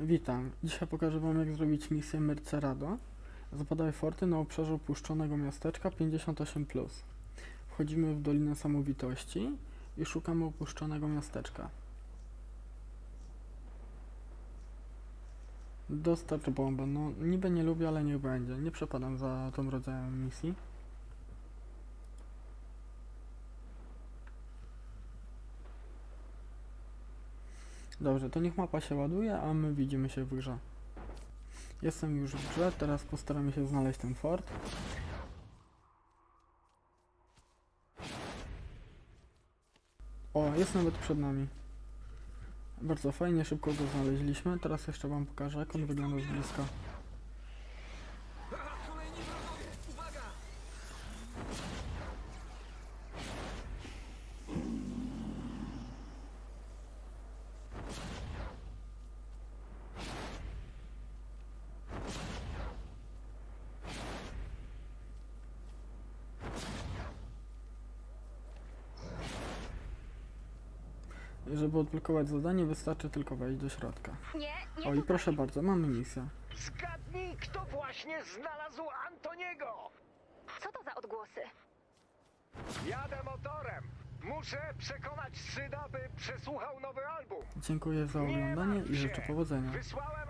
Witam. Dzisiaj pokażę Wam jak zrobić misję Mercerado. Zapadaj forty na obszarze opuszczonego miasteczka 58+. Wchodzimy w Dolinę Samowitości i szukamy opuszczonego miasteczka. Dostarcz bombę. No niby nie lubię, ale niech będzie. Nie przepadam za tą rodzajem misji. Dobrze, to niech mapa się ładuje, a my widzimy się w grze. Jestem już w grze, teraz postaramy się znaleźć ten fort. O, jest nawet przed nami. Bardzo fajnie, szybko go znaleźliśmy. Teraz jeszcze wam pokażę, jak on wygląda z bliska. Żeby odblokować zadanie, wystarczy tylko wejść do środka. Nie, nie O i tutaj. proszę bardzo, mamy misję. Zgadnij, kto właśnie znalazł Antoniego! Co to za odgłosy? Jadę motorem! Muszę przekonać syna, by przesłuchał nowy album. Dziękuję za Nie oglądanie i życzę powodzenia. Wysłałem